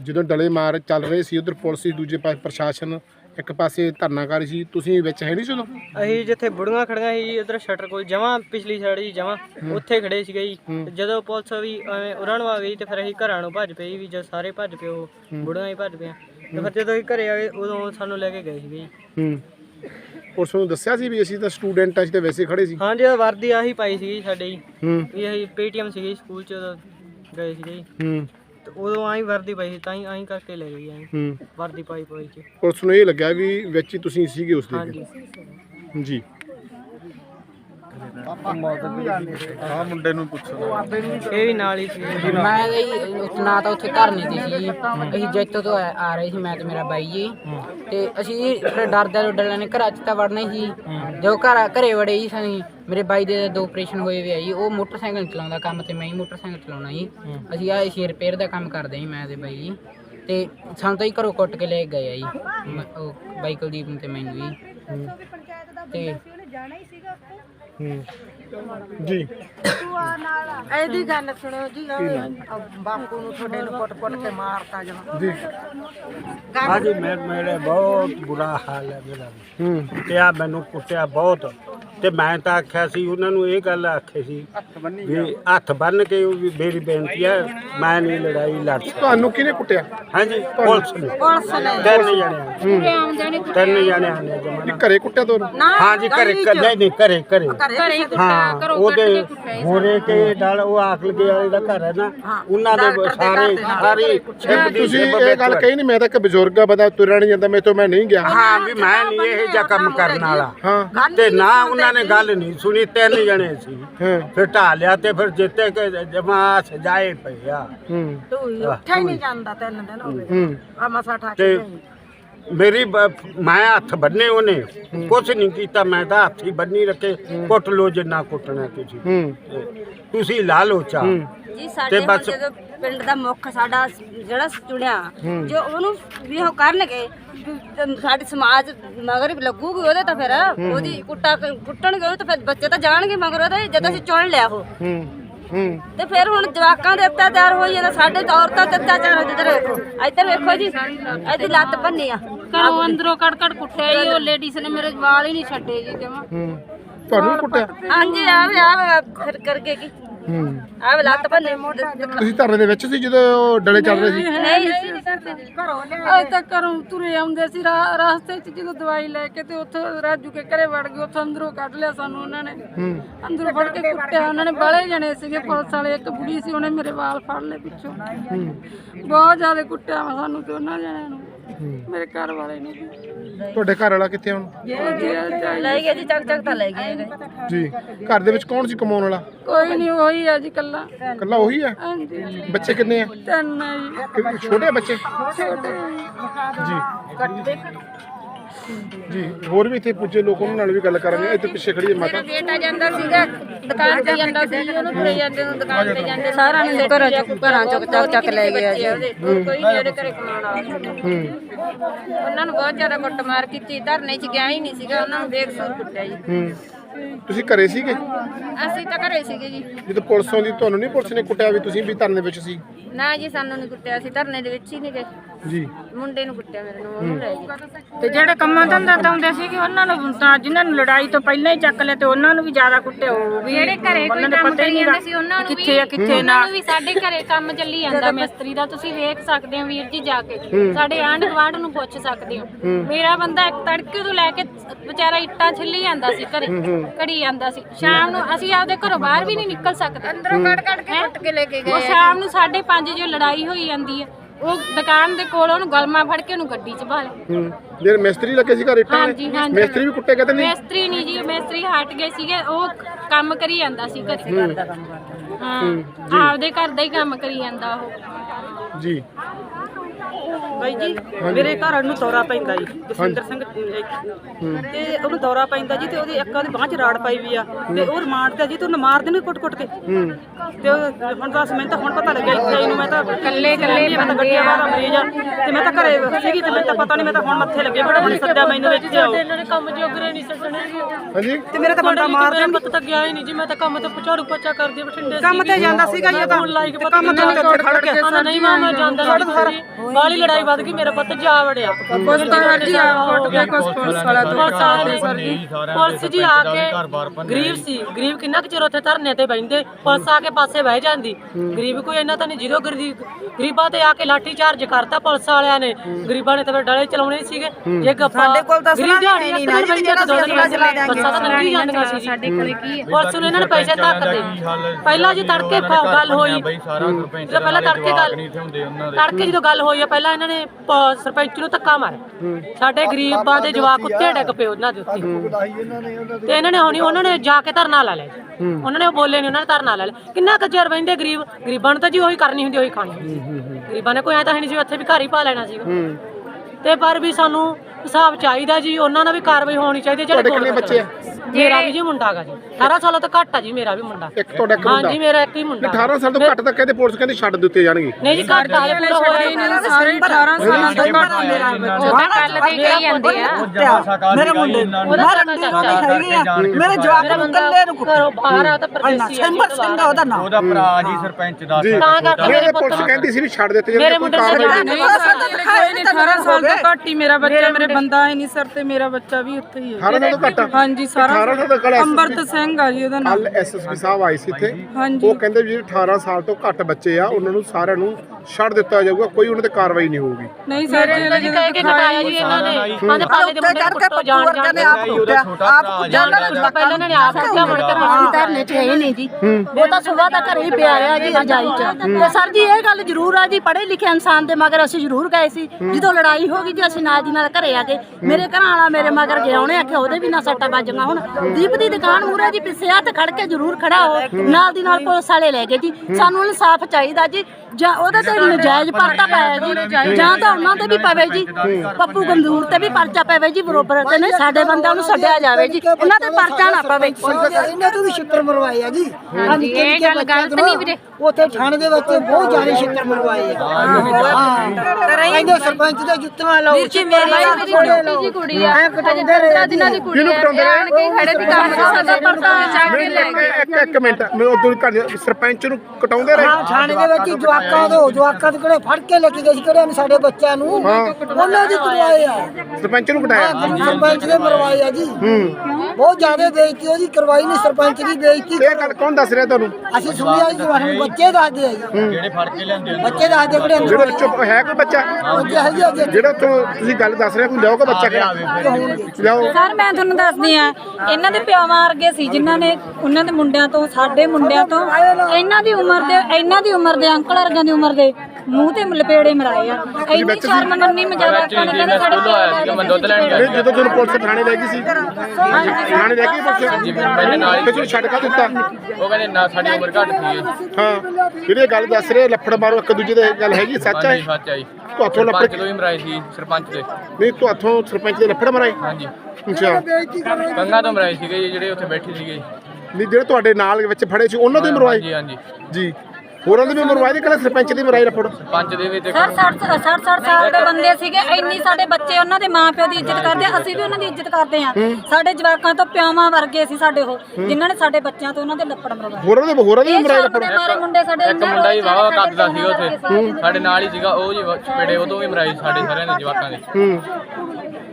ਜਦੋਂ ਡਲੇ ਮਾਰ ਚੱਲ ਰਹੇ ਸੀ ਉਧਰ ਪੁਲਿਸ ਸੀ ਦੂਜੇ ਪਾਸੇ ਪ੍ਰਸ਼ਾਸਨ ਇੱਕ ਪਾਸੇ ਧਰਨਾਕਾਰੀ ਸੀ ਤੁਸੀਂ ਵਿੱਚ ਹੈ ਨਹੀਂ ਸੀ ਉਦੋਂ? ਅਸੀਂ ਜਿੱਥੇ ਬੁੜੀਆਂ ਖੜੀਆਂ ਸੀ ਜੀ ਉਧਰ ਸ਼ਟਰ ਕੋਲ ਜਮਾਂ ਪਿਛਲੀ ਸਾਈਡ ਜੀ ਜਮਾਂ ਉੱਥੇ ਖੜੇ ਸੀਗੇ ਜੀ। ਤੇ ਜਦੋਂ ਪੁਲਿਸ ਵੀ ਐਵੇਂ ਉਹਨਾਂ ਨੂੰ ਆ ਗਈ ਤੇ ਫਿਰ ਅਸੀਂ ਘਰਾਂ ਨੂੰ ਭੱਜ ਪਏ ਜੀ ਵੀ ਜਦ ਸਾਰੇ ਭੱਜ ਪਏ ਉਹ ਬੁੜੀਆਂ ਹੀ ਭੱਜ ਪਿਆ ਤੇ ਫਿਰ ਜਦੋਂ ਅਸੀਂ ਘਰੇ ਆ ਗਏ ਉਦੋਂ ਸਾਨੂੰ ਲੈ ਕੇ ਗਏ ਸੀਗੇ ਜੀ। ਹੂੰ। ਪੁਲਿਸ ਨੂੰ ਦੱਸਿਆ ਸੀ ਵੀ ਅਸੀਂ ਤਾਂ ਸਟੂਡੈਂਟ ਆ ਅਸੀਂ ਤਾਂ ਵੈਸੇ ਖੜੇ ਸੀ। ਹਾਂ ਜੀ ਵਰਦੀ ਆਹੀ ਪਾਈ ਸੀਗੀ ਸਾਡੇ ਜੀ। ਹੂੰ। ਵੀ ਅਸੀਂ ਪੀਟੀਐਮ ਸੀਗੀ ਸਕੂਲ ਚ ਉਦੋਂ ਗਏ ਸੀਗੇ ਜੀ। ਹੂੰ। ਤੇ ਉਦੋਂ ਆਹੀ ਵਰਦੀ ਪਾਈ ਸੀ ਤਾਂ ਹੀ ਆਹੀ ਕਰਕੇ ਲੈ ਜੀ ਹੂੰ। ਵਰਦੀ ਪਾਈ ਪਾਈ ਚ। ਪੁਲਿਸ ਨੂੰ ਇਹ ਲੱਗਿਆ ਵੀ ਵਿੱਚ ਹੀ ਤੁਸੀਂ ਸੀਗੇ ਉਸ ਦੇ ਹਾਂਜੀ। ਜੀ। ਇਹ ਵੀ ਨਾਲ ਹੀ ਸੀ। ਮੈਂ ਤਾਂ ਜੀ ਉੱਥੇ ਨਾ ਤਾਂ ਉੱਥੇ ਧਰਨੇ ਦੀ ਸੀ ਅਸੀਂ ਜੈਤੋ ਤੋਂ ਆ ਆ ਰਹੇ ਸੀ ਮੈਂ ਤੇ ਮੇਰਾ ਬਾਈ ਜੀ। ਤੇ ਅਸੀਂ ਫਿਰ ਡਰਦੇ ਡਰਦੇ ਨੇ ਘਰਾਂ 'ਚ ਤਾਂ ਵੜਨਾ ਹੀ ਸੀ। ਜੋ ਘਰ ਘਰੇ ਵੜੇ ਜੀ ਸਾਨੂੰ ਮੇਰੇ ਬਾਈ ਦੇ ਦੋ ਆਪਰੇਸ਼ਨ ਹੋਏ ਵੇ ਆ ਜੀ। ਉਹ ਮੋਟਰਸਾਈਕਲ ਚਲਾਉਂਦਾ ਕੰਮ ਤੇ ਮੈਂ ਹੀ ਮੋਟਰਸਾਈਕਲ ਚਲਾਉਣਾ ਜੀ। ਅਸੀਂ ਆ ਸੀ ਰਿਪੇਅਰ ਦਾ ਕੰਮ ਕਰਦੇ ਜੀ ਮੈਂ ਤੇ ਬਾਈ ਜੀ। ਤੇ ਸਾਨੂੰ ਤਾਂ ਹੀ ਘਰੋਂ ਕੁੱਟ ਕੇ ਲੈ ਕੇ ਗਏ ਆ ਜੀ। ਮ- ਉਹ ਬਾਈ ਕੁਲਦੀਪ ਨੂੰ ਤੇ ਮੈਨੂੰ ਜੀ। ਤੇ ਹੂੰ ਜੀ। ਇਹਦੀ ਗੱਲ ਸੁਣੋ ਜੀ ਬਾਪੂ ਨੂੰ ਤੁਹਾਡੇ ਨੂੰ ਕੁੱਟ ਕੁੱਟ ਕੇ ਮਾਰਤਾ ਜਮਾ ਜੀ। ਹਾਂਜੀ ਮੇ- ਮੇਰੇ ਬਹੁਤ ਬੁਰਾ ਹਾਲ ਹੈ ਮੇਰਾ। ਹੂੰ। ਕੁੱਟਿਆ ਮੈਨੂੰ ਕੁੱਟਿਆ ਬਹੁਤ। ਤੇ ਮੈਂ ਤਾਂ ਆਖਿਆ ਸੀ ਉਹਨਾਂ ਨੂੰ ਇਹ ਗੱਲ ਆਖੀ ਸੀ ਵੀ ਹੱਥ ਬੰਨ ਕੇ ਉਹ ਵੀ ਮੇਰੀ ਬੇਨਤੀ ਹੈ ਮੈਂ ਨਹੀਂ ਲੜਾਈ ਲੜ ਸਕਦਾ। ਤੁਹਾਨੂੰ ਕਿਹਨੇ ਕੁੱਟਿਆ? ਹਾਂਜੀ ਪੁਲਿਸ ਨੇ। ਪੁਲਿਸ ਨੇ। ਤਿੰਨ ਜਣੇ ਤਿੰਨ ਜਣੇ ਨੇ ਜਮਾਨਾ ਘਰੇ ਕੁੱਟਿਆ ਤੁਹਾਨੂੰ ਹਾਂਜੀ ਘਰੇ ਨਹੀਂ ਨਹੀਂ ਘਰੇ ਘਰੇ। ਹਾਂ ਉਹਦੇ ਹੋਰੇ ਕੇ ਨਾਲ ਉਹ ਆਖਲ ਕੇ ਵਾਲੇ ਦਾ ਘਰ ਹੈ ਨਾ ਉਹਨਾਂ ਦੇ ਸਾਰੇ ਸਾਰੀ ਛਿਪ ਦੀ ਤੁਸੀਂ ਇਹ ਗੱਲ ਕਹੀ ਨਹੀਂ ਮੈਂ ਤਾਂ ਇੱਕ ਬਜ਼ੁਰਗ ਆ ਬੰਦਾ ਤੁਰਿਆ ਨਹੀਂ ਜਾਂਦਾ ਮੇਰੇ ਤੋਂ ਮੈਂ ਨਹੀਂ ਗਿਆ। ਹਾਂ ਵੀ ਮੈਂ ਨਹੀਂ ਇਹ ਜਿਹਾ ਕੰਮ ਕਰਨ ਵਾਲਾ। ਹਾਂ। ਤੇ ਨਾ ਉਹਨਾਂ ਨੇ ਗੱਲ ਨਹੀਂ ਸੁਣੀ ਤਿੰਨ ਜਣੇ ਸੀ। ਫਿਰ ਢਾ ਲਿਆ ਤੇ ਫਿਰ ਜਿੱਤੇ ਕੇ ਜਮਾ ਸਜਾਏ ਪਏ ਆ। ਹੂੰ। ਤੂੰ ਉੱਠਿਆ ਹੀ ਨਹੀਂ ਜਾਂਦਾ ਤਿੰਨ ਦਿਨ ਹੋ ਗਏ। ਹੂੰ। ਆ ਮਸਾ ਠਾ ਤੇ ਮੇਰੀ ਮੈਂ ਹੱਥ ਬੰਨੇ ਉਹਨੇ। ਕੁਛ ਨਹੀਂ ਕੀਤਾ ਮੈਂ ਤਾਂ ਹੱਥ ਹੀ ਬੰਨੀ ਰੱਖੇ। ਕੁੱਟ ਲੋ ਜਿੰਨਾ ਕੁੱਟਣਾ ਤੁਸੀਂ। ਹੂੰ। ਤੁਸੀਂ ਲਾ ਲੋ ਚਾ ਜੀ ਸਾਡੇ ਹੁਣ ਬਸ- ਜਦੋਂ ਪਿੰਡ ਦਾ ਮੁੱਖ ਸਾਡਾ ਜਿਹੜਾ ਚੁਣਿਆ ਜੋ ਉਹਨੂੰ ਵੀ ਉਹ ਕਰਨਗੇ ਤੇ ਸਾਡੇ ਸਮਾਜ ਮਗਰ ਲੱਗੂਗੀ ਉਹਦੇ ਤਾਂ ਫਿਰ ਉਹਦੀ ਕੁੱਟਾ ਕੁੱਟਣਗੇ ਤਾਂ ਫਿਰ ਬੱਚੇ ਤਾਂ ਜਾਣਗੇ ਮਗਰ ਉਹਦੇ ਜਦੋਂ ਅਸੀਂ ਚੁਣ ਲਿਆ ਉਹ। ਤੇ ਫਿਰ ਹੁਣ ਜਵਾਕਾਂ ਦੇ ਅਤਿਆਚਾਰ ਹੋਈ ਜਾਂਦਾ ਸਾਡੇ ਤਾਂ ਔਰਤਾਂ ਤੇ ਅਤਿਆਚਾਰ ਹੋ ਇੱਧਰ ਵੇਖੋ। ਇੱਧਰ ਵੇਖੋ ਜੀ ਇਹਦੀ ਲੱਤ ਭੰਨੀ ਆ। ਘਰੋਂ ਅੰਦਰੋਂ ਕੜ ਕੜ ਕੁੱਟਿਆ ਜੀ ਉਹ ਲੇਡੀਜ਼ ਨੇ ਮੇਰੇ ਵਾਲ ਹੀ ਨਹੀਂ ਛੱਡੇ ਜੀ ਜਮਾ। ਹੂੰ। ਤੁਹਾਨੂੰ ਵੀ ਕੁੱਟਿਆ? ਹਾਂਜੀ ਆਵੇ ਆਵੇ ਫਿਰ ਕਰਕੇ ਕੀ ਹੂੰ। ਆਵੇ ਲੱਤ ਭੰਨੀ ਤੁਸੀਂ ਧਰਨੇ ਦੇ ਵਿੱਚ ਸੀ ਜਦੋਂ ਉਹ ਡਲੇ ਚੱਲ ਰਹੇ ਸੀ? ਨਹੀਂ ਜੀ। ਅੱਜ ਤੱਕ ਘਰੋਂ ਤੁਰੇ ਆਉਂਦੇ ਸੀ ਰਾ- ਰਾਸਤੇ 'ਚ ਜਦੋਂ ਦਵਾਈ ਲੈ ਕੇ ਤੇ ਉੱਥੇ ਰਾਜੂ ਕੇ ਘਰੇ ਵੜ ਗਏ ਉੱਥੋਂ ਅੰਦਰੋਂ ਕੱਢ ਲਿਆ ਸਾਨੂੰ ਉਹਨਾਂ ਨੇ। ਹੂੰ। ਅੰਦਰੋਂ ਫੜ ਕੇ ਕੁੱਟਿਆ ਉਹਨਾਂ ਨੇ ਬਾਲੇ ਜਣੇ ਸੀਗੇ ਪੁਲਿਸ ਵਾਲੇ ਇੱਕ ਬੁੜੀ ਸੀ ਉਹਨੇ ਮੇਰੇ ਵਾਲ ਫੜ ਲਏ ਪਿੱਛੋਂ। ਬਹੁਤ ਜ਼ਿਆਦਾ ਕੁੱਟਿਆ ਵਾ ਸਾਨੂੰ ਤੇ ਉਹਨਾਂ ਜਣਿਆਂ ਨੂੰ। ਮੇਰੇ ਘਰ ਵਾਲੇ ਨੇ ਜੀ ਤੁਹਾਡੇ ਘਰ ਵਾਲਾ ਕਿੱਥੇ ਹੁਣ। ਲੈ ਗਏ ਜੀ ਚੱਕ ਚੱਕ ਤਾਂ ਲੈ ਗਏ ਹੈਗੇ। ਜੀ ਘਰ ਦੇ ਵਿੱਚ ਕੌਣ ਸੀ ਕਮਾਉਣ ਵਾਲਾ? ਕੋਈ ਨਹੀਂ ਉਹੀ ਆ ਜੀ ਕੱਲਾ ਕੱਲਾ ਉਹੀ ਆ? ਹਾਂਜੀ। ਬੱਚੇ ਕਿੰਨੇ ਆ? ਤਿੰਨ ਆ ਜੀ। ਕਿ- ਛੋਟੇ ਬੱਚੇ? ਛੋਟੇ ਜੀ। ਜੀ ਹੋਰ ਵੀ ਇੱਥੇ ਪੁੱਜੇ ਲੋਕ ਉਹਨਾਂ ਨਾਲ ਵੀ ਗੱਲ ਕਰਾਂਗੇ। ਇੱਥੇ ਪਿੱਛੇ ਖੜੀ ਹੈ ਮਾਤਾ ਬੇਟਾ ਜਾਂਦਾ ਸੀਗਾ ਦੁਕਾਨ ਤੇ ਜਾਂਦਾ ਸੀ ਉਹਨੂੰ ਤੁਰੇ ਜਾਂਦੇ ਨੂੰ ਦੁਕਾਨ ਤੇ ਜਾਂਦੇ ਸਾਰਾ ਨੂੰ ਘਰਾਂ ਚ ਘਰਾਂ ਚ ਚੱਕ ਚੱਕ ਲੈ ਗਏ ਆ ਜੀ। ਕੋਈ ਜਿਹੜੇ ਘਰੇ ਕਮਾਉਣ ਵਾਲਾ ਹੂੰ। ਉਹਨਾਂ ਨੂੰ ਬਹੁਤ ਜ਼ਿਆਦਾ ਕੁੱਟਮਾਰ ਕੀਤੀ ਧਰਨੇ ਚ ਗਿਆ ਹੀ ਨਹੀਂ ਸੀਗਾ ਉਹਨਾਂ ਨੂੰ ਬੇਕਸੂਰ ਕੁੱਟਿਆ ਜੀ। ਹੂੰ। ਤੁਸੀਂ ਘਰੇ ਸੀਗੇ? ਅਸੀਂ ਤਾਂ ਘਰੇ ਸੀਗੇ ਜੀ। ਜਦੋਂ ਪੁਲਿਸ ਆਉਂਦੀ ਤੁਹਾਨੂੰ ਨਹੀਂ ਪੁਲਿਸ ਨੇ ਕੁੱਟਿਆ ਵੀ ਤੁਸੀਂ ਵੀ ਧਰਨੇ ਵਿੱਚ ਸੀ? ਨਾ ਜੀ ਸਾਨੂੰ ਨਹੀਂ ਕੁੱਟਿਆ। ਸੀ ਧਰਨੇ ਦੇ ਵਿੱਚ ਹੀ ਨਹੀਂ ਗਏ। ਜੀ। ਮੁੰਡੇ ਨੂੰ ਕੁੱਟਿਆ ਮੇਰੇ ਨੂੰ ਉਹਨੂੰ ਲੈ ਗਏ। ਤੇ ਜਿਹੜੇ ਕੰਮਾਂ ਧੰਦਾ ਤਾਉਂਦੇ ਸੀਗੇ ਉਹਨਾਂ ਨੂੰ ਤਾਂ ਜਿਨ੍ਹਾਂ ਨੂੰ ਲੜਾਈ ਤੋਂ ਪਹਿਲਾਂ ਹੀ ਚੱਕ ਲਿਆ ਤੇ ਉਹਨਾਂ ਨੂੰ ਵੀ ਜ਼ਿਆਦਾ ਕੁੱਟਿਆ ਉਹ ਵੀ ਜਿਹੜੇ ਘਰੇ ਕੋਈ ਕੰਮ ਕਰੀ ਜਾਂਦੇ ਸੀ ਉਹਨਾਂ ਨੂੰ ਕਿੱਥੇ ਆ ਕਿੱਥੇ ਨਾ। ਵੀ ਸਾਡੇ ਘਰੇ ਕੰਮ ਚੱਲੀ ਜਾਂਦਾ ਮਿਸਤਰੀ ਦਾ। ਤੁਸੀਂ ਵੇਖ ਸਕਦੇ ਹੋ ਵੀਰ ਜੀ ਜਾ ਕੇ। ਸਾਡੇ ਆਂਢ ਗੁਆਂਢ ਨੂੰ ਪੁੱਛ ਸਕਦੇ ਹੋ। ਮੇਰਾ ਬੰਦਾ ਇੱਕ ਤੜਕੇ ਤੋਂ ਲੈ ਕੇ ਵਿਚਾਰਾ ਇੱਟਾਂ ਛਿੱਲੀ ਜਾਂਦਾ ਸੀ ਘਰੇ। ਘੜੀ ਜਾਂਦਾ ਸੀ। ਸ਼ਾਮ ਨੂੰ ਅਸੀਂ ਆਪਦੇ ਘਰੋਂ ਬਾਹਰ ਵੀ ਨਹੀਂ ਨਿਕਲ ਸਕਦੇ। ਅੰਦਰੋਂ ਕੱਢ ਕੱਢ ਕੇ ਕੁੱਟ ਕੇ ਲੈ ਕੇ ਗਏ ਉਹ ਸ਼ਾਮ ਨੂੰ 5:30 ਜੋ ਲੜਾਈ ਹੋਈ ਜਾਂਦੀ ਹੈ ਉਹ ਦੁਕਾਨ ਦੇ ਕੋਲ ਉਹਨੂੰ ਗਲਮਾ ਫੜ ਕੇ ਉਹਨੂੰ ਗੱਡੀ 'ਚ ਪਾ ਲਿਆ ਹੂੰ। ਜਿਹੜੇ ਮਿਸਤਰੀ ਲੱਗੇ ਸੀ ਘਰ ਇੱਟਾਂ ਹਾਂਜੀ, ਦੇ ਹਾਂਜੀ। ਮਿਸਤਰੀ ਵੀ ਕੁੱਟੇ ਕਹਿੰਦੇ ਨਹੀਂ? ਮਿਸਤਰੀ ਨਹੀਂ ਜੀ ਮਿਸਤਰੀ ਹਟ ਗਏ ਸੀਗੇ ਉਹ ਕੰਮ ਕਰੀ ਜਾਂਦਾ ਸੀ ਘਰੇ। ਹਾਂ। ਆਪਦੇ ਘਰ ਦਾ ਹੀ ਕੰਮ ਕਰੀ ਜਾਂਦਾ ਉਹ। ਜੀ। ਬਾਈ ਜੀ ਮੇਰੇ ਘਰ ਨੂੰ ਦੌਰਾ ਪੈਂਦਾ ਜੀ ਜਸਵਿੰਦਰ ਸਿੰਘ ਤੇ ਉਹਨੂੰ ਦੌਰਾ ਪੈਂਦਾ ਜੀ ਤੇ ਉਹਦੀ ਇੱਕ ਉਹਦੀ ਬਾਂਹ 'ਚ ਰਾੜ ਪਾਈ ਵੀ ਆ ਤੇ ਉਹ ਰਿਮਾਂਡ ਤੇ ਆ ਜੀ ਤੇ ਉਹਨੂੰ ਮਾਰ ਦੇਣੇ ਕੁੱਟ-ਕੁੱਟ ਕੇ। ਤੇ ਉਹ- ਹੁਣ ਦੱਸ ਮੈਨੂੰ ਤਾਂ ਹੁਣ ਪਤਾ ਲੱਗਿਆ ਇੱਥੇ ਨੂੰ ਮੈਂ ਤਾਂ ਕੱਲੇ ਕੱਲੇ ਮੈਂ ਤਾਂ ਗੱਡੀਆਂ ਵਾਲਾ ਮਰੀਜ਼ ਆ ਤੇ ਮੈਂ ਤਾਂ ਘਰੇ ਸੀਗੀ ਤੇ ਮੈਨੂੰ ਤਾਂ ਪਤਾ ਨਹੀਂ ਮੈਂ ਤਾਂ ਹੁਣ ਮੱਥੇ ਲੱਗੇ ਬੜਾ ਹੁਣ ਸੱਦਿਆ ਮੈਨੂੰ ਵਿੱਚ ਆਓ। ਇਹਨਾਂ ਨੇ ਕੰਮ ਜੋਗਰੇ ਨਹੀਂ ਛੱਡਣੇ ਹਾਂਜੀ। ਤੇ ਮੇਰੇ ਤਾਂ ਬੰਦਾ ਮਾਰ ਦੇਣ ਪਤਾ ਤਾਂ ਗਿਆ ਹੀ ਨਹੀਂ ਜੀ ਮੈਂ ਤਾਂ ਕੰਮ ਤੇ ਪਚਾਰੂ ਪਚਾ ਕਰਦੀ ਬਠਿੰਡੇ ਕੰਮ ਤੇ ਜਾਂਦਾ ਸੀਗਾ ਜੀ ਉਹ ਤਾਂ। ਕੰਮ ਤੇ ਖੜ ਕੇ। ਨਹੀਂ ਮਾਮਾ ਜਾਂਦਾ ਨਹੀਂ ਬਾਲੀ ਲੜਾਈ ਵੱਧ ਗਈ ਮੇਰਾ ਪੁੱਤ ਜਾ ਵੜਿਆ। ਕੁਛ ਤਾਂ ਮਰਜ਼ੀ ਆ ਫੁੱਟ ਕੇ ਕੁਛ ਪੁਲਿਸ ਵਾਲਾ ਤੋਂ ਸਰ ਜੀ। ਪੁਲਿਸ ਜੀ ਆ ਕੇ ਗਰੀਬ ਸੀ ਗਰੀਬ ਕਿੰਨਾ ਕੁ ਚਿਰ ਉੱਥੇ ਧਰਨੇ ਤੇ ਬੈਠਦੇ ਪੁਲਿਸ ਆ ਕੇ ਪਾਸੇ ਬਹਿ ਜਾਂਦੀ। ਗਰੀਬ ਕੋਈ ਇੰਨਾ ਤਾਂ ਨਹੀਂ ਜਦੋਂ ਗਰੀਬ ਗਰੀਬਾਂ ਤੇ ਆ ਕੇ ਲਾਠੀ ਚਾਰਜ ਕਰਤਾ ਪੁਲਿਸ ਵਾਲਿਆਂ ਨੇ ਗਰੀਬਾਂ ਨੇ ਤਾਂ ਫਿਰ ਡਲੇ ਚਲਾਉਣੇ ਸੀਗੇ। ਜੇ ਗੱਪਾ ਸਾਡੇ ਕੋਲ ਤਾਂ ਦਿਹਾੜੀ ਨਹੀਂ ਨਾ ਜਿਹੜਾ ਬੱਸਾਂ ਤਾਂ ਲੰਘੀ ਜਾਂਦੀਆਂ ਸੀ ਸਾਡੇ ਕੋਲੇ ਕੀ ਹੈ? ਪੁਲਿਸ ਨੂੰ ਇਹਨਾਂ ਨੇ ਪੈਸੇ ਧੱਕਦੇ ਪਹਿਲਾਂ ਜੀ ਤੜਕੇ ਗੱਲ ਹੋਈ ਜਦੋਂ ਪਹਿਲਾਂ ਤੜਕੇ ਗੱਲ ਤੜਕੇ ਜਦੋਂ ਗੱਲ ਹੋਈ ਆ ਪਹਿਲਾਂ ਇਹਨਾਂ ਨੇ ਪ- ਸਰਪੰਚ ਨੂੰ ਧੱਕਾ ਮਾਰਿਆ। ਸਾਡੇ ਗਰੀਬਾਂ ਦੇ ਜਵਾਕ ਉੱਤੇ ਡਿੱਗ ਪਏ ਉਹਨਾਂ ਦੇ ਉੱਤੇ। ਤੇ ਇਹਨਾਂ ਨੇ ਹੁਣੀ ਉਹਨਾਂ ਨੇ ਜਾ ਕੇ ਧਰਨਾ ਲਾ ਲਿਆ। ਜੀ। ਉਹਨਾਂ ਨੇ ਬੋਲੇ ਨਹੀਂ ਉਹਨਾਂ ਨੇ ਧਰਨਾ ਲਾ ਲਿਆ। ਕਿੰਨਾ ਕੁ ਚਿਰ ਬਹਿੰਦੇ ਗਰੀਬ ਗਰੀਬਾਂ ਨੂੰ ਤਾਂ ਜੀ ਉਹੀ ਕਰਨੀ ਹੁੰਦੀ ਉਹੀ ਖਾਣੀ ਹੁੰਦੀ। ਗਰੀਬਾਂ ਨੇ ਕੋਈ ਐ ਤਾਂ ਹੈ ਨਹੀਂ ਸੀ ਉੱਥੇ ਵੀ ਘਰ ਹੀ ਪਾ ਲੈਣਾ ਸੀਗਾ। ਤੇ ਪਰ ਵੀ ਸਾਨੂੰ ਹਿਸਾਬ ਚਾਹੀਦਾ ਜੀ ਉਹਨਾਂ ਨਾਲ ਵੀ ਕਾਰਵਾਈ ਹੋਣੀ ਚਾਹੀਦੀ ਹੈ ਜਿਹੜੇ ਤੁਹਾਡੇ ਕਿੰਨੇ ਬੱਚੇ ਆ? ਮੇਰਾ ਵੀ ਜੀ ਮੁੰਡਾ ਗਾ ਜੀ। 18 ਸਾਲਾਂ ਤੋਂ ਘੱਟ ਆ ਜੀ ਮੇਰਾ ਵੀ ਮੁੰਡਾ। ਇੱਕ ਤੁਹਾਡਾ ਇੱਕ ਮੁੰਡਾ। ਹਾਂਜੀ ਮੇਰਾ ਇੱਕ ਹੀ ਮੁੰਡਾ। 18 ਸਾਲ ਤੋਂ ਘੱਟ ਤੱਕ ਕਹਿੰਦੇ ਪੁਲਿਸ ਕਹਿੰਦੀ ਛੱਡ ਦਿੱਤੇ ਜਾਣਗੇ। ਨਹੀਂ ਜੀ ਘੱਟ ਹਾਲੇ ਪੂਰਾ ਹੋਇਆ ਹੀ ਨਹੀਂ। ਸਾਰੇ 18 ਸਾਲਾਂ ਤੋਂ ਘੱਟ ਮੇਰਾ ਤਾਂ ਕੱਲ ਦੇ ਕਹੀ ਜਾਂਦੇ ਆ। ਮੇਰੇ ਮੁੰਡੇ ਉਹਦਾ ਰੰਡੀ ਰੋਣੀ ਹੈਗੀ ਆ। ਮੇਰੇ ਜਵਾਕ ਮੇਰਾ ਨੂੰ ਕੱਲੇ ਨੂੰ ਘਰੋਂ ਬਾਹਰ ਆ ਤਾਂ ਪਰਦੇਸੀ ਆ ਜੀ, ਸਿੰਘ ਆ ਉਹਦਾ ਨਾਮ ਉਹਦਾ ਭਰਾ ਜੀ ਸਰਪੰਚ ਦਾ ਜੀ। ਤਾਂ ਕਰਕੇ ਮੇਰੇ ਪੁੱਤ ਪੁਲਿਸ ਕਹਿੰਦੀ ਸੀ ਵੀ ਛੱਡ ਦਿੱਤੇ ਮੇਰੇ ਜਾਣਗੇ ਕੋਈ ਮੁੰਡੇ ਨੂੰ ਕਾਰਵਾਈ ਨਹੀਂ। ਕੋਈ ਨਹੀਂ 18 ਸਾਲ ਤੋਂ ਘੱਟ ਹੀ ਮੇਰਾ ਬੱਚਾ ਮੇਰੇ ਬੰਦਾ ਹੀ ਨਹੀਂ ਸਰ ਤੇ ਮੇਰਾ ਬੱਚਾ ਵੀ ਉੱਥੇ ਹੀ ਹੈ। 18 ਸਾਲ ਤੋਂ ਘੱਟ ਆ? ਹਾਂਜੀ ਸਾਰਾ 18 ਸਾਲ ਤੋਂ ਘੱਟ ਆ। ਅੰਮ੍ਰਿਤ ਸਿੰਘ ਆ ਜੀ ਉਹਦਾ ਨਾਮ। ਕੱਲ ਐਸਐਸਪੀ ਸਾਹਿਬ ਆਏ ਸੀ ਇੱਥੇ। ਹਾਂਜੀ। ਉਹ ਕਹਿੰਦੇ ਵੀ ਜਿਹੜੇ 18 ਸਾਲ ਤੋਂ ਘੱਟ ਬੱਚੇ ਆ ਉਹਨਾਂ ਨੂੰ ਸਾਰਿਆਂ ਨੂੰ ਛੱਡ ਦਿੱਤਾ ਜਾਊਗਾ ਕੋਈ ਉਹਨਾਂ ਤੇ ਕਾਰਵਾਈ ਨਹੀਂ ਹੋਊਗੀ। ਨਹੀਂ ਸਰ ਜੀ ਜੀ ਕਹਿ ਕੇ ਜੀ ਇਹਨਾਂ ਨੇ। ਆਂਦੇ ਪਾਲੇ ਦੇ ਮੁੰਡੇ ਨੂੰ ਕੁੱਟੋ ਜਾਣ ਜਾਣ ਨੇ ਆਪ ਕੁੱਟਿਆ ਆਪ ਜਾਣ ਕੁੱਟਾ ਪਹਿਲਾਂ ਇਹਨਾਂ ਨੇ ਆਪ ਕੁੱਟਿਆ ਮੁੜ ਕੇ ਮਾਰ ਧਰਨੇ ਚ ਹੈ ਨਹੀਂ ਜੀ। ਉਹ ਤਾਂ ਸਵੇਰ ਦਾ ਘਰੇ ਹੀ ਪਿਆ ਰਿਹਾ ਜੀ ਰਜਾਈ ਚ। ਤੇ ਸਰ ਜੀ ਇਹ ਗੱਲ ਜ਼ਰੂਰ ਆ ਜੀ ਪੜ੍ਹੇ ਲਿਖੇ ਇਨਸਾਨ ਦੇ ਮਗਰ ਅਸੀਂ ਜ਼ਰੂਰ ਗਏ ਸੀ। ਜਦੋਂ ਲੜਾਈ ਹੋ ਗਈ ਜੀ ਅਸੀਂ ਨਾਲ ਦੀ ਨਾਲ ਘਰੇ ਆ ਗਏ ਮੇਰੇ ਘਰ ਵਾਲਾ ਮੇਰੇ ਮਗਰ ਗਿਆ ਉਹਨੇ ਆਖਿਆ ਉਹਦੇ ਵੀ ਨਾ ਸੱਟਾਂ ਵੱਜੀਆਂ ਹੁਣ। ਦੀਪ ਦੀ ਦੁਕਾਨ ਮੂਰੇ ਜੀ ਪਿੱਛੇ ਹੱਥ ਖੜ ਕੇ ਜ਼ਰੂਰ ਖੜਾ ਹੋ ਨਾਲ ਦੀ ਨਾਲ ਪੁਲਿਸ ਵਾਲੇ ਲੈ ਗਏ ਜੀ। ਸਾਨੂੰ ਇਨਸਾਫ ਚਾਹੀਦਾ ਜੀ ਜਾਂ ਉਹਦੇ ਤੇ ਨਜਾਇਜ਼ ਪਰਚਾ ਪਾਇਆ ਜੀ ਜਾਂ ਤਾਂ ਉਹਨਾਂ ਤੇ ਵੀ ਪਵੇ ਜੀ। ਪੱਪੂ ਗੰਦੂਰ ਤੇ ਵੀ ਪਰਚਾ ਪਵੇ ਜੀ ਬਰੋਬਰ ਤੇ ਨਹੀਂ ਸਾਡੇ ਬੰਦਿਆਂ ਨੂੰ ਛੱਡਿਆ ਜਾਵੇ ਜੀ। ਉਹਨਾਂ ਤੇ ਪਰਚਾ ਨਾ ਪਵੇ। ਇਹਨਾਂ ਤੋਂ ਵੀ ਛਿੱਤਰ ਮਰਵਾਏ ਆ ਜੀ। ਹਾਂਜੀ ਇਹ ਗੱਲ ਗਲਤ ਨਹੀਂ ਵੀਰੇ। ਉੱਥੇ ਥਾਣੇ ਦੇ ਵਿੱਚ ਬਹੁਤ ਜ਼ਿਆਦਾ ਛਿੱਤਰ ਮਰਵਾਏ ਆ। ਹਾਂ। ਕਹਿੰਦੇ ਸਰਪੰਚ ਦੇ ਜੁੱਤੀਆਂ ਲਾਓ ਜੀ ਮੇਰੀ ਭਾਈ ਮੇਰੀ ਛੋਟੀ ਜੀ ਕੁੜੀ ਆ। ਹਜੇ 15 ਦਿਨਾਂ ਦੀ ਕੁੜੀ ਆ ਤੇ ਆਣ ਕੇ ਖੜੇ ਦੀ ਕੰਮ ਤੋਂ ਸਾਡਾ ਪਰਦਾ ਚੱਕ ਕੇ ਲੈ ਗਏ। ਇੱਕ ਇੱਕ ਮਿੰਟ। ਮੈਂ ਉਦੋਂ ਘਰ ਸਰਪੰਚ ਨੂੰ ਕਟਾਉਂਦੇ ਰਹੇ। ਹਾਂ ਥਾਣੇ ਦੇ ਵਿੱਚ ਹੀ ਜਵਾਕਾਂ ਤੋਂ ਜਵਾਕਾਂ ਦੇ ਕੋਲੇ ਫੜ ਕੇ ਲੈ ਕੇ ਗਏ ਸੀ ਕਿਹੜੇ ਨੇ ਸਾਡੇ ਬੱਚਿਆਂ ਨੂੰ? ਉਹਨਾਂ ਦੀ ਕਰਵਾਏ ਆ। ਸਰਪੰਚ ਨੂੰ ਕਟਾਇਆ। ਸਰਪੰਚ ਦੇ ਮਰਵਾਏ ਆ ਜੀ। ਬਹੁਤ ਜ਼ਿਆਦਾ ਬੇਇੱਜ਼ਤੀ ਉਹਦੀ ਕਰਵਾਈ ਨਹੀਂ ਸਰਪੰਚ ਦੀ ਬੇਇੱਜ਼ਤੀ। ਇਹ ਗੱਲ ਕੌਣ ਦੱਸ ਰਿਹਾ ਤੁਹਾਨੂੰ? ਅਸੀਂ ਸੁਣਿਆ ਜੀ ਸਾਨੂੰ ਬੱਚੇ ਦੱਸਦੇ ਆ ਜੀ। ਜਿਹੜੇ ਫੜ ਕੇ ਲਿਆਂਦੇ ਬੱਚੇ ਦੱਸਦੇ ਕਿਹੜੇ ਅੰਦਰ ਜਿਹੜੇ ਵਿੱਚੋਂ ਹੈ ਕੋਈ ਬੱਚਾ? ਬੱਚੇ ਹੈਗੇ ਆ ਜੀ ਜਿਹੜਾ ਤੋਂ ਤੁਸੀਂ ਗੱਲ ਦੱਸ ਰਹੇ ਕੋਈ ਲਿਆਓਗਾ ਬੱਚਾ ਕਿਹੜਾ? ਲਿਆਓ। ਸਰ ਮੈਂ ਤੁਹਾਨੂੰ ਦੱਸਦੀ ਆ ਇਹਨਾਂ ਦੇ ਪਿਓਾਂ ਵਰਗੇ ਸੀ ਜਿਨ੍ਹਾਂ ਨੇ ਉਹਨਾਂ ਦੇ ਮੁੰਡਿਆਂ ਤੋਂ ਸਾਡੇ ਮੁੰਡਿਆਂ ਤੋਂ ਇਹਨਾਂ ਦੀ ਉਮਰ ਦੇ ਇਹਨਾਂ ਦੀ ਉਮਰ ਦੇ ਅੰਕਲ ਵਰਗਿਆਂ ਦੀ ਉਮਰ ਦੇ ਮੂੰਹ ਤੇ ਲਪੇੜੇ ਮਰਾਏ ਆ। ਇੰਨੀ ਸ਼ਰਮ ਮੰਨੀ ਮਜਾਵਾ ਨੇ ਕਹਿੰਦੇ ਸਾਡੇ ਪਿਓ ਮੈਂ ਦੁੱਧ ਲੈਣ ਨਹੀਂ ਜਦੋਂ ਤੁਹਾਨੂੰ ਪੁਲਿਸ ਥਾਣੇ ਲੈ ਗਈ ਸੀ? ਥਾਣੇ ਲੈ ਗਈ ਪੁਲਿਸ? ਪਹਿਲੇ ਨਾਲ ਹੀ ਤੁਹਾਨੂੰ ਛੱਡ ਕਾ ਦਿੱਤਾ? ਉਹ ਕਹਿੰਦੇ ਨਾ ਸਾਡੀ ਉਮਰ ਘੱਟ ਸੀ। ਹਾਂ ਜਿਹੜੇ ਗੱਲ ਦੱਸ ਰਹੇ ਲੱਫੜ ਮਾਰੋ ਇੱਕ ਦੂਜੇ ਦੇ ਗੱਲ ਹੈਗੀ ਸੱਚ ਹੈ? ਸੱਚ ਆਈ ਤੁਹਾਥੋਂ ਲੱਫੜ ਤੋਂ ਵੀ ਮਰਾਈ ਸੀ ਸਰਪੰਚ ਦੇ। ਨਹੀਂ ਤੁਹਾਥੋਂ ਸਰਪੰਚ ਦੇ ਲੱਫੜ ਮਰਾਏ? ਹਾਂਜੀ। ਅੱਛਾ। ਕੰਗਾ ਤੋਂ ਮਰਾਈ ਸੀਗੇ ਜੀ, ਜਿਹੜੇ ਉੱਥੇ ਬੈਠੇ ਸੀਗੇ ਨਹੀਂ ਜਿਹੜੇ ਤੁਹਾਡੇ ਨਾਲ ਵਿੱਚ ਫੜੇ ਸੀ ਉਹਨਾਂ ਦੇ ਮਰਵਾਏ? ਹਾਂਜੀ ਹਾਂਜੀ। ਜੀ। ਹੋਰਾਂ ਦੇ ਵੀ ਮਰਵਾਏ ਦੇ ਕਹਿੰਦੇ ਸਰਪੰਚ ਦੀ ਮਰਾਈ ਲੱਫੜ ਪੰਜ ਦੇ ਵੀ ਤੇ ਸਰ 60 60 60 ਸਾਲ ਦੇ ਬੰਦੇ ਸੀਗੇ ਇੰਨੀ ਸਾਡੇ ਬੱਚੇ ਉਹਨਾਂ ਦੇ ਮਾਪਿਓ ਦੀ ਇੱਜ਼ਤ ਕਰਦੇ ਆ, ਅਸੀਂ ਵੀ ਉਹਨਾਂ ਦੀ ਇੱਜ਼ਤ ਕਰਦੇ ਆ। ਸਾਡੇ ਜਵਾਕਾਂ ਤੋਂ ਪਿਓਾਂ ਵਰਗੇ ਸੀ ਸਾਡੇ ਉਹ ਜਿਨ੍ਹਾਂ ਨੇ ਸਾਡੇ ਬੱਚਿਆਂ ਤੋਂ ਉਹਨਾਂ ਦੇ ਲੱਪੜ ਮਰਵਾਏ। ਹੋਰਾਂ ਦੇ ਹੋਰਾਂ ਦੇ ਵੀ ਮਰਾਈ ਦੇ ਮਾਰੇ ਮੁੰਡੇ ਸਾਡੇ ਇੱਕ ਮੁੰਡਾ ਹੀ ਵਾਵਾ ਕੱਦਦਾ ਸੀਗਾ ਉੱਥੇ। ਸਾਡੇ ਨਾਲ ਹੀ ਸੀਗਾ ਉਹ ਜੀ ਚਪੇੜੇ ਉਦੋਂ ਵੀ ਮਰਾਈ ਸਾਡੇ ਸਾਰਿਆਂ ਦੇ ਜਵਾਕਾਂ ਦੇ। ਹੂੰ।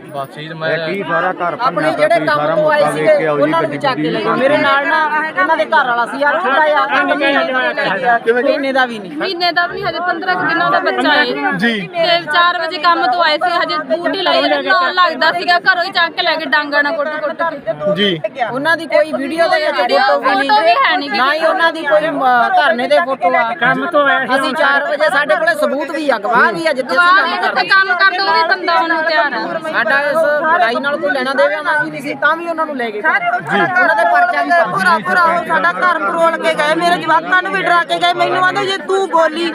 ਬਸ ਇਹ ਮੈਂ ਸਾਰਾ ਘਰ ਆਪਣੇ ਜਿਹੜੇ ਕੰਮ ਤੋਂ ਆਏ ਸੀਗੇ ਉਹਨਾਂ ਨੂੰ ਵੀ ਚੱਕ ਕੇ ਲੈ ਗਏ। ਮੇਰੇ ਨਾਲ ਨਾ ਇਹਨਾਂ ਦੇ ਘਰ ਵਾਲਾ ਸੀ ਯਾਰ ਛੋਟਾ ਜਿਹਾ। ਮਹੀਨੇ ਦਾ ਵੀ ਨਹੀਂ। ਮਹੀਨੇ ਦਾ ਵੀ ਨਹੀਂ ਹਜੇ 15 ਕੁ ਦਿਨਾਂ ਦਾ ਬੱਚਾ ਹੈ ਜੀ ਤੇ 4 ਵਜੇ ਕੰਮ ਤੋਂ ਆਏ ਸੀ ਹਜੇ ਡਿਊਟੀ ਲਾਈ ਨਾਲ ਲੱਗਦਾ ਸੀਗਾ ਘਰੋਂ ਹੀ ਚੱਕ ਕੇ ਲੈ ਕੇ ਡਾਂਗਾ ਨਾਲ ਕੁੱਟ ਕੁੱਟ ਕੇ। ਜੀ। ਉਹਨਾਂ ਦੀ ਕੋਈ ਵੀਡੀਓ ਦੇ ਵਿੱਚ ਫੋਟੋ ਵੀ ਨਹੀਂ ਨਹੀਂ ਨਾ ਹੀ ਉਹਨਾਂ ਦੀ ਕੋਈ ਧਰਨੇ ਦੇ ਫੋਟੋ ਆ। ਕੰਮ ਤੋਂ ਅਸੀਂ 4 ਵਜੇ ਸਾਡੇ ਕੋਲੇ ਸਬੂਤ ਵੀ ਆ ਗਵਾਹ ਵੀ ਆ ਜਿੱਥੇ ਅਸੀਂ ਕੰਮ ਕਰਦੇ। ਕੰਮ ਕਰਦਾ ਉਹ ਵੀ ਬੰਦਾ ਹੁਣ ਤਿਆਰ ਆ। ਸਾਡਾ ਇਸ ਲੜਾਈ ਨਾਲ ਕੋਈ ਲੈਣਾ ਵੀ ਨਹੀਂ ਸੀ ਤਾਂ ਵੀ ਉਹਨਾਂ ਨੂੰ ਲੈ ਗਏ। ਉਹਨਾਂ ਦੇ ਪਰਚਾ ਵੀ ਭਰਾ ਭਰਾ ਉਹ ਸਾਡਾ ਘਰ ਮਰੋਲ ਕੇ ਗਏ ਮੇਰੇ ਜਵਾਕਾਂ ਨੂੰ ਵੀ ਡਰਾ ਕੇ ਗਏ ਮੈਨੂੰ ਆਂਦੇ ਜੇ ਤੂੰ ਬੋਲੀ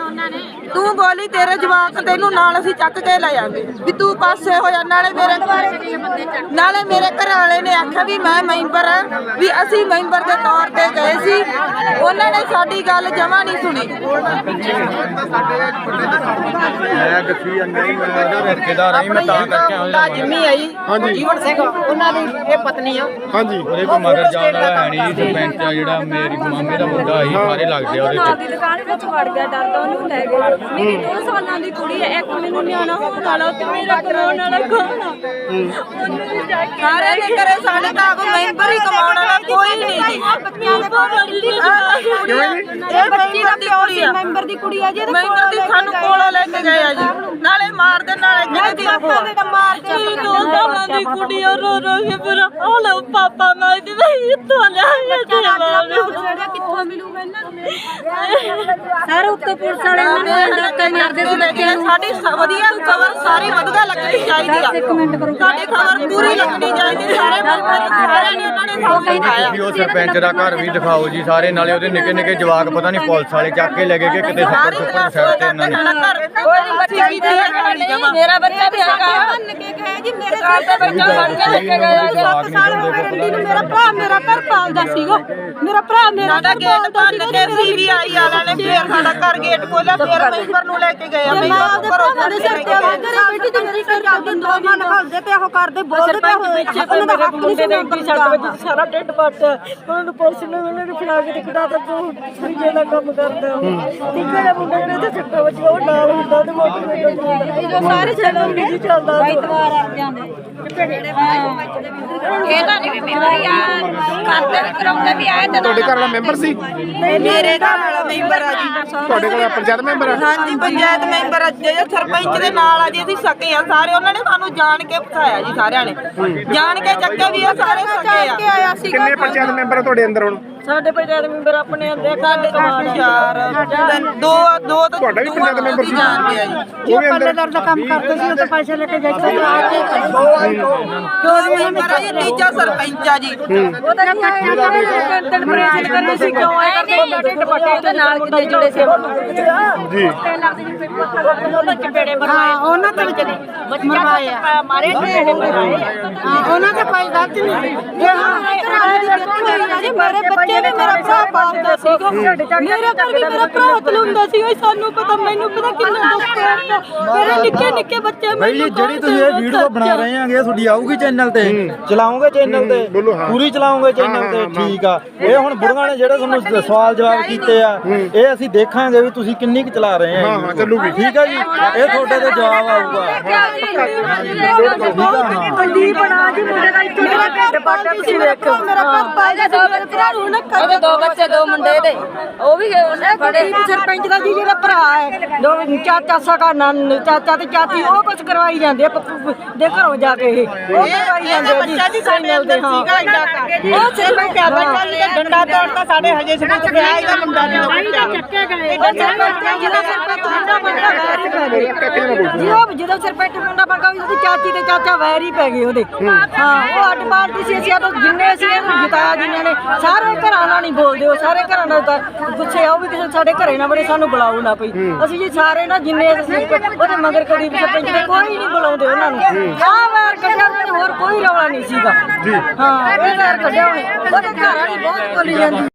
ਤੂੰ ਬੋਲੀ ਤੇਰੇ ਜਵਾਕ ਤੈਨੂੰ ਨਾਲ ਅਸੀਂ ਚੱਕ ਕੇ ਲੈ ਜਾਂਗੇ ਵੀ ਤੂੰ ਪਾਸੇ ਹੋ ਜਾ ਨਾਲੇ ਮੇਰੇ ਨਾਲੇ ਮੇਰੇ ਘਰ ਵਾਲੇ ਨੇ ਆਖਿਆ ਵੀ ਮੈਂ ਮੈਂਬਰ ਆ ਵੀ ਅਸੀਂ ਮੈਂਬਰ ਦੇ ਤੌਰ ਤੇ ਗਏ ਸੀ ਉਹਨਾਂ ਨੇ ਸਾਡੀ ਗੱਲ ਜਮਾ ਨਹੀਂ ਸੁਣੀ। ਮੈਂ ਗੱਫੀ ਹੀ ਮੈਂ ਉਹਦਾ ਰਿਸ਼ਤੇਦਾਰ ਆਈ ਮੈਂ ਤਾਂ ਕਰਕੇ ਆਇਆ। ਜਿੰਮੀ ਆਈ ਹਾਂਜੀ। ਜੀਵਨ ਸਿੰਘ ਉਹਨਾਂ ਦੀ ਇਹ ਪਤਨੀ ਆ। ਹਾਂਜੀ। ਉਹਦੇ ਕੋ ਮਗਰ ਜਾਣ ਵਾਲਾ ਹੈ ਨਹੀਂ ਸਰਪੰਚ ਆ ਜਿਹੜਾ ਮੇਰੀ ਮਾਮੇ ਦਾ ਮੁੰਡਾ ਆਈ ਸਾਰੇ ਲੱਗਦੇ ਆ ਉਹਦੇ ਚ ਦੀ ਦੁਕਾਨ ਵਿੱਚ ਵੜ ਗਿਆ ਡਰਦਾ ਉਹਨੂੰ ਲੈ ਗਏ ਮੇਰੀ 2 ਸਾਲਾਂ ਦੀ ਕੁੜੀ ਹੈ ਇੱਕ ਮੈਨੂੰ ਨਿਆਣਾ ਹੋਣ ਵਾਲਾ ਤੇ ਮੇਰਾ ਕਰਾਉਣ ਵਾਲਾ ਖਾਣਾ ਉਹਨੂੰ ਵੀ ਜਾ ਕੇ ਸਾਰੇ ਦੇ ਘਰੇ ਸਾਡੇ ਤਾਂ ਆਪ ਮੈਂਬਰ ਹੀ ਕਮਾਉਣ ਵਾਲਾ ਕੋਈ ਨਹੀਂ ਜੀ। ਬੱਚਿਆਂ ਦੇ ਇਹ ਬੱਚੀ ਦਾ ਪਿਓ ਸੀ ਮੈਂਬਰ ਦੀ ਕੁੜੀ ਆ ਜੀ ਮੈਂਬਰ ਦੀ ਸਾਨੂੰ ਕੋਲੋਂ ਲੈ ਕੇ ਗਏ ਆ ਜੀ। ਨਾਲੇ ਮਾਰ ਦੇ ਨਾਲੇ ਕਿਹਦੇ ਦੀ ਆਪਾਂ ਦੇ ਤਾਂ ਮਾਰ ਮੇਰੀ ਕੁੜੀ ਆ ਰੋ ਰੋ ਕੇ ਹਾਲ ਪਾਪਾ ਕਿੱਥੋਂ ਮਿਲੂਗਾ ਇਹਨਾਂ ਨੂੰ? ਸਾਰੇ ਉੱਤੇ ਪੁਲਿਸ ਵਾਲੇ ਮੈਨੂੰ ਧੱਕਾ ਮਾਰਦੇ ਸੀ ਬੱਚਿਆਂ ਨੂੰ ਸਾਡੀ ਸ- ਵਧੀਆ ਖਬਰ ਸਾਰੀ ਵਧੀਆ ਲੱਗਣੀ ਚਾਹੀਦੀ ਆ। ਸਾਡੀ ਖਬਰ ਪੂਰੀ ਲੱਗਣੀ ਚਾਹੀਦੀ ਸਾਰੇ ਸਾਰਿਆਂ ਨੇ ਉਹਨਾਂ ਨੇ ਸਾਨੂੰ ਦਿਖਾਇਆ ਵੀ ਉਹ ਸਰਪੰਚ ਦਾ ਘਰ ਵੀ ਦਿਖਾਓ ਜੀ ਸਾਰੇ ਨਾਲੇ ਉਹਦੇ ਨਿੱਕੇ ਨਿੱਕੇ ਜਵਾਕ ਪਤਾ ਨਹੀਂ ਪੁਲਿਸ ਵਾਲੇ ਚੱਕ ਕੇ ਲੈ ਗਏ ਕਿ ਕਿਤੇ ਛੱਪੜ ਛੁੱਪੜ ਸਾਈਡ ਤੇ ਇਹਨਾਂ ਨੇ। ਬੱਚੀ ਵੀ ਮੇਰਾ ਬੱਚਾ ਵੀ ਹੈਗਾ। ਮੰਨ ਕੇ ਗਏ ਜੀ ਮੇਰੇ ਸਾਲ ਦਾ ਬੱਚਾ ਬਣ ਕੇ ਲੈ ਕੇ ਗਏ ਜੀ 7 ਸਾਲ ਹੋ ਗਏ ਰੰਡੀ ਨੂੰ ਮੇਰਾ ਭਰਾ ਮੇਰਾ ਘਰ ਪਾਲਦਾ ਸੀਗਾ। ਮੇਰਾ ਭਰਾ ਮੇਰਾ ਸਾਡਾ ਗੇਟ ਬੰਨ ਕੇ ਸੀਬੀਆਈ ਵਾਲਿਆਂ ਨੇ ਫੇਰ ਸਾਡਾ ਘਰ ਗੇਟ ਖੋਲਿਆ ਫੇਰ ਮੈਂਬਰ ਨੂੰ ਲੈ ਕੇ ਗਏ ਆ। ਮੈਂਬਰ ਨੂੰ ਘਰੋਂ ਕੱਢ ਕੇ ਲੈ ਕੇ ਗਏ। ਬੇਟੀ ਤੇ ਮੇਰੀ ਸਿਰ ਕਰਦੇ ਦੋ ਮਨ ਖਾਲਦੇ ਤੇ ਉਹ ਕਰਦੇ ਬੋਲਦੇ ਤੇ ਦਾ ਹੱਕ ਨਹੀਂ ਸੀ ਮੈਂਬਰ ਦਾ ਸਾਰਾ ਢਿੱਡ ਪੱਟ ਉਹਨਾਂ ਨੂੰ ਪੁਲਿਸ ਨੇ ਉਹਨਾਂ ਨੂੰ ਫੜਾ ਕੇ ਦਿਖਦਾ ਤਾਂ ਤੂੰ ਫਰੀਜੇ ਦਾ ਕੰਮ ਕਰਦਾ ਟਿੱਕੇ ਦੇ ਮੁੰਡੇ ਨੇ ਤੇ ਸੱਟਾ ਵੱਜਿਆ ਉਹ ਨਾਲ ਹੁੰਦਾ ਤੇ ਮੋਟਰਸਾਈਕਲ ਤੇ ਸਾਰੇ ਚਲੋ ਨਹੀਂ ਚੱਲਦਾ ਇਤਵਾਰ ਆ ਜਾਂਦੇ ਇਹ ਤਾਂ ਨਹੀਂ ਵੀ ਮੇਰੀ ਆ ਕਰਦੇ ਵੀ ਕਰਾਉਂਦੇ ਵੀ ਆਏ ਤੇ ਤੁਹਾਡੇ ਘਰ ਵਾਲਾ ਮੈਂਬਰ ਸੀ? ਮੇਰੇ ਘਰ ਵਾਲਾ ਮੈਂਬਰ ਆ ਜੀ। ਤੁਹਾਡੇ ਕੋਲ ਪੰਚਾਇਤ ਮੈਂਬਰ ਆ? ਹਾਂਜੀ ਪੰਚਾਇਤ ਮੈਂਬਰ ਆ ਜਿਹੜੇ ਸਰਪੰਚ ਦੇ ਨਾਲ ਆ ਜੀ ਅਸੀਂ ਸਕੇ ਆ। ਸਾਰੇ ਉਹਨਾਂ ਨੇ ਸਾਨੂੰ ਜਾਣ ਕੇ ਫਸਾਇਆ ਜੀ ਸਾਰਿਆਂ ਨੇ। ਜਾਣ ਕੇ ਚੱਕੇ ਵੀ ਇਹ ਸਾਰੇ ਸਕੇ ਆ। ਕਿੰਨੇ ਪੰਚਾਇਤ ਮੈਂਬਰ ਆ ਤੁਹਾਡੇ ਅੰਦਰ ਹੁਣ? ਸਾਡੇ ਪੰਚਾਇਤ ਮੈਂਬਰ ਆਪਣੇ ਸਾਡੇ ਚਾਰ ਤਿੰਨ, ਦੋ ਦੋ ਤਾਂ ਤੁਹਾਡਾ ਵੀ ਪੰਚਾਇਤ ਮੈਂਬਰ ਸੀ ਜਾਣਦੇ ਆ ਜੀ ਉਹ ਵੀ ਅੰਦਰ ਦਾ ਕੰਮ ਕਰਦੇ ਸੀ ਉਹ ਤਾਂ ਪੈਸੇ ਲੈ ਕੇ ਜਾਂਦੇ ਸੀ ਆ ਕੇ ਕਿਉਂ ਮੈਂਬਰ ਆ ਜੀ ਤੀਜਾ ਸਰਪੰਚ ਆ ਜੀ ਉਹ ਤਾਂ ਤਿੰਨ ਪ੍ਰੇਸ਼ਨ ਕਰਨੇ ਸੀ ਕਿਉਂ ਆਇਆ ਕਰਦੇ ਢਿੱਡ ਪੱਟੇ ਤੇ ਨਾਲ ਕਿਤੇ ਜੁੜੇ ਸੀ ਜੀ ਹਾਂ ਉਹਨਾਂ ਤੇ ਮਰਵਾਇਆ ਮਾਰੇ ਹਾਂ ਉਹਨਾਂ ਤੇ ਕੋਈ ਗਲਤੀ ਨਹੀਂ ਜੇ ਹਾਂ ਜੀ ਮੇਰੇ ਬੱਚੇ ਨੇ ਮੇਰਾ ਭਰਾ ਪਾਲਦਾ ਸੀਗਾ। ਮੇਰੇ ਘਰ ਵੀ ਮੇਰਾ ਭਰਾ ਤਲੁੰਦਾ ਸੀ ਉਹ ਸਾਨੂੰ ਪਤਾ ਮੈਨੂੰ ਪਤਾ ਕਿੰਨਾ ਦੁੱਖ ਕਰਦਾ ਮੇਰੇ ਨਿੱਕੇ ਨਿੱਕੇ ਬੱਚੇ ਜੀ ਜਿਹੜੀ ਤੁਸੀਂ ਇਹ ਵੀਡੀਓ ਬਣਾ ਰਹੇ ਆਂਗੇ ਤੁਹਾਡੀ ਆਊਗੀ ਚੈਨਲ ਤੇ। ਚਲਾਉਂਗੇ ਚੈਨਲ ਤੇ। ਹਾਂ। ਪੂਰੀ ਚਲਾਉਂਗੇ ਚੈਨਲ ਤੇ ਠੀਕ ਆ। ਇਹ ਹੁਣ ਬੁੜੀਆਂ ਨੇ ਜਿਹੜੇ ਤੁਹਾਨੂੰ ਸਵਾਲ ਜਵਾਬ ਕੀਤੇ ਆ ਇਹ ਅਸੀਂ ਦੇਖਾਂਗੇ ਵੀ ਤੁਸੀਂ ਕਿੰਨੀ ਕੁ ਚਲਾ ਰਹੇ ਆ ਹਾਂ, ਹਾਂ, ਚੱਲੂਗੀ। ਠੀਕ ਆ ਜੀ? ਇਹ ਤੁਹਾਡੇ ਤੇ ਜਵਾਬ ਆਊਗਾ। ਵੱਡੀ ਬਣਾ ਜੀ ਮੁੰਡੇ ਦਾ ਇੱਥੇ ਮੇਰਾ ਘਰ ਪਾਲਦਾ ਸੀ ਵੇਖੋ ਮੇਰਾ ਘਰ ਪਾਲਦਾ ਸੀ ਮੇਰੇ ਭਰਾ ਨੂੰ ਨਾ ਉਹਦੇ ਦੋ ਬੱਚੇ ਦੋ ਮੁੰਡੇ ਦੇ ਉਹ ਵੀ ਉਹਨੇ ਬੜੇ ਸਰਪੰਚ ਦਾ ਜੀ ਜਿਹੜਾ ਭਰਾ ਹੈ ਦੋ ਚਾਚਾ ਸਕਾ ਨਨ ਚਾਚਾ ਤੇ ਚਾਚੀ ਉਹ ਕੁਝ ਕਰਵਾਈ ਜਾਂਦੇ ਆ ਪੱਪੂ ਦੇ ਘਰੋਂ ਜਾ ਕੇ ਇਹ। ਉਹ ਕਰਵਾਈ ਜਾਂਦੇ ਆ ਜੀ ਬੱਚਾ ਜੀ ਸਾਡੇ ਅੰਦਰ ਸੀਗਾ ਇੰਨਾ ਉਹ ਸਰਪੰਚ ਆ ਬੱਚਾ ਜੀ ਦਾ ਡੰਡਾ ਤੋੜਦਾ ਸਾਡੇ ਹਜੇ ਸਬੂਤ ਪਿਆ ਇਹਦਾ ਮੁੰਡਾ ਨਹੀਂ ਬੱਚਾ। ਚੱਕੇ ਗਏ ਉਹ ਸਰਪੰਚ ਜਿਹੜਾ ਸਰਪੰਚ ਮੁੰਡਾ ਬੰਦਾ ਵੈਰ ਹੀ। ਪੈ ਗਏ ਜੀ ਉਹ ਜਦੋਂ ਸਰਪੰਚ ਮੁੰਡਾ ਬੰਗਾ ਵੀ ਉਹਦੀ ਚਾਚੀ ਤੇ ਚਾਚਾ ਵੈਰ ਹੀ ਪੈ ਗਏ ਉਹਦੇ। ਹਾਂ। ਉਹ ਅੱਡ ਬਾਲਦੀ ਸੀ ਅਸੀਂ ਉਹ ਜਿੰਨੇ ਸੀ ਇਹਨੂੰ ਜਿਤਾਇਆ ਜਿਨ੍ਹਾਂ ਨੇ ਸਾਰੇ ਘਰਾਂ ਨਾਲ ਨਹੀਂ ਬੋਲਦੇ ਉਹ ਸਾਰੇ ਘਰਾਂ ਨਾਲ ਤਾਂ ਗੁੱਸੇ ਆ ਉਹ ਵੀ ਕਿਸੇ ਸਾਡੇ ਘਰੇ ਨਾ ਬੜੇ ਸਾਨੂੰ ਬੁਲਾਓ ਨਾ ਕੋਈ। ਅਸੀਂ ਜੀ ਸਾਰੇ ਨਾ ਜਿੰਨੇ ਅਸੀਂ ਉਹਦੇ ਮਗਰ ਕਦੀ ਵੀ ਸਰਪੰਚ ਦੇ ਕੋਈ ਨਹੀਂ ਬੁਲਾਉਂਦੇ ਉਹਨਾਂ ਨੂੰ। ਆਹ ਵਾਰ ਕੱਢਿਆ ਉਹਨਾਂ ਹੋਰ ਕੋਈ ਰੌਲਾ ਨਹੀਂ ਸੀਗਾ। ਜੀ। ਹਾਂ ਇਹ ਵਾਰ ਕੱਢਿਆ ਉਹਨੇ। ਉਹਦੇ ਘਰ ਵਾਲੀ ਬਹੁਤ ਬੋਲੀ ਜਾਂਦੀ।